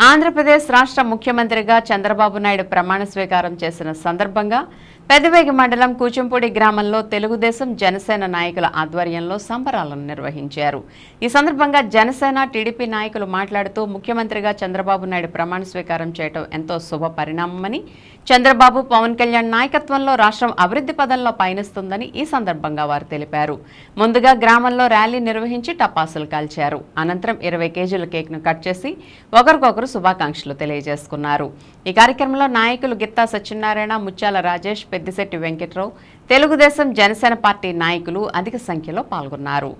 ఆంధ్రప్రదేశ్ రాష్ట్ర ముఖ్యమంత్రిగా చంద్రబాబు నాయుడు ప్రమాణ స్వీకారం చేసిన సందర్భంగా పెదవేగి మండలం కూచంపూడి గ్రామంలో తెలుగుదేశం జనసేన నాయకుల ఆధ్వర్యంలో సంబరాలను నిర్వహించారు. ఈ సందర్భంగా జనసేన టీడీపీ నాయకులు మాట్లాడుతూ ముఖ్యమంత్రిగా చంద్రబాబు నాయుడు ప్రమాణ స్వీకారం చేయడం ఎంతో శుభ పరిణామమని చంద్రబాబు పవన్ కళ్యాణ్ నాయకత్వంలో రాష్ట్రం అభివృద్ధి పదంలో పయనిస్తుందని ఈ సందర్భంగా వారు తెలిపారు. ముందుగా గ్రామంలో ర్యాలీ నిర్వహించి టపాసులు కాల్చారు. అనంతరం ఇరవై కేజీల కేక్ను కట్ చేసి ఒకరికొకరు శుభాకాంక్షలు తెలియజేసుకున్నారు. ఈ కార్యక్రమంలో నాయకులు గిత్తా సత్యనారాయణ ముత్యాల రాజేష్ పెద్దిశెట్టి వెంకట్రావు తెలుగుదేశం జనసేన పార్టీ నాయకులు అధిక సంఖ్యలో పాల్గొన్నారు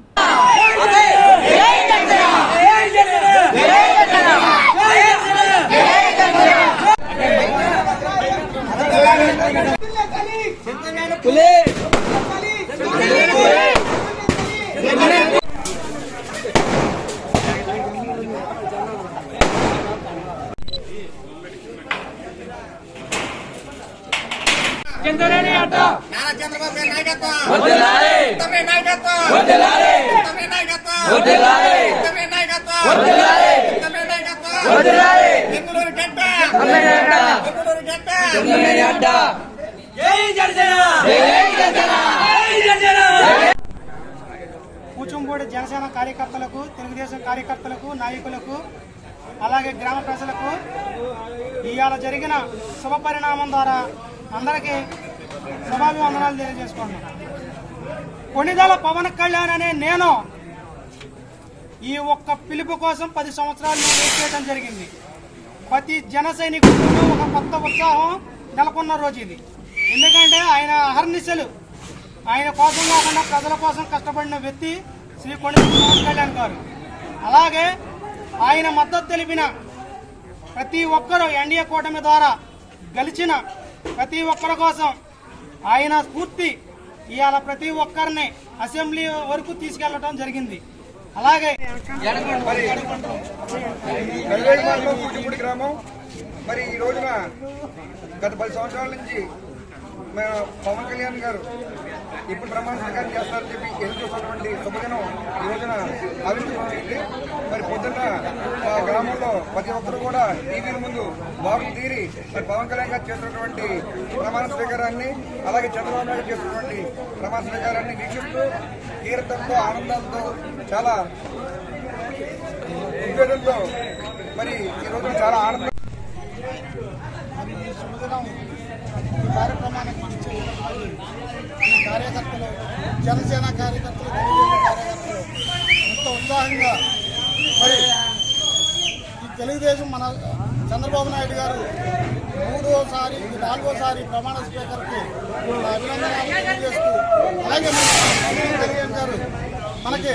నారా చంద్రబాబు గారి నాయకత్వం. వదిలాలి తమే నాయకత్వం. వదిలాలి తమే నాయకత్వం. వదిలాలి తమే నాయకత్వం. వదిలాలి తమే నాయకత్వం. వదిలాలి బెంగళూరు గడ్డ బెంగళూరు గడ్డ కూచంపూడి జనసేన. కార్యకర్తలకు తెలుగుదేశం కార్యకర్తలకు నాయకులకు అలాగే గ్రామ ప్రజలకు ఇవాళ జరిగిన శుభ పరిణామం ద్వారా అందరికీ శుభాభివందనాలు తెలియజేసుకుంటున్నాను కొణిదల పవన్ కళ్యాణ్ అనే నేను ఈ ఒక్క పిలుపు కోసం పది సంవత్సరాలు వెయిట్ చేయడం జరిగింది. ప్రతి జన ఒక కొత్త ఉత్సాహం నెలకొన్న రోజు ఇది. ఎందుకంటే ఆయన అహర్నిశలు. ఆయన కోసం కాకుండా ప్రజల కోసం కష్టపడిన వ్యక్తి శ్రీ కొండ పవన్ కళ్యాణ్ గారు. అలాగే ఆయన మద్దతు తెలిపిన ప్రతి ఒక్కరూ ఎన్డీఏ కూటమి ద్వారా గెలిచిన ప్రతి ఒక్కరి కోసం ఆయన స్ఫూర్తి ఇవాళ ప్రతి ఒక్కరిని అసెంబ్లీ వరకు తీసుకెళ్ళడం జరిగింది. అలాగే కూచిపూడి గ్రామం. మరి ఈ రోజున గత పది సంవత్సరాల నుంచి పవన్ కళ్యాణ్ గారు ఇప్పుడు ప్రమాణ స్వీకారం చేస్తారని చెప్పి ఎదురు చూస్తున్నటువంటి శుభదినం ఈ రోజున ఆవిష్కరించింది. మరి పొద్దున్న గ్రామంలో ప్రతి ఒక్కరు కూడా టీవీల ముందు బాగులు తీరి పవన్ కళ్యాణ్ గారు చేస్తున్నటువంటి ప్రమాణ స్వీకారాన్ని అలాగే చంద్రబాబు నాయుడు చేస్తున్నటువంటి ప్రమాణ స్వీకారాన్ని వీక్షిస్తూ కీర్తనతో ఆనందంతో చాలా ఉద్వేగంతో మరి ఈ రోజున చాలా ఆనందం. ఈ కార్యక్రమానికి ఈ కార్యకర్తలు జనసేన కార్యకర్తలు కార్యకర్తలు ఎంతో ఉత్సాహంగా మరి తెలుగుదేశం మన చంద్రబాబు నాయుడు గారు మూడోసారి నాలుగోసారి ప్రమాణ స్పీకర్కి అభినందనాలు తెలియజేస్తూ అలాగే మన పవన్ కళ్యాణ్ గారు మనకి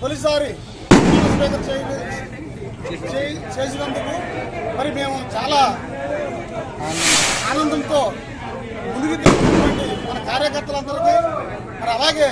తొలిసారి ప్రమాణ స్పీకర్ చేయ చేసినందుకు మరి మేము చాలా ఆనందంతో ముందుకు తీసుకున్నటువంటి మన కార్యకర్తలందరికీ మరి అలాగే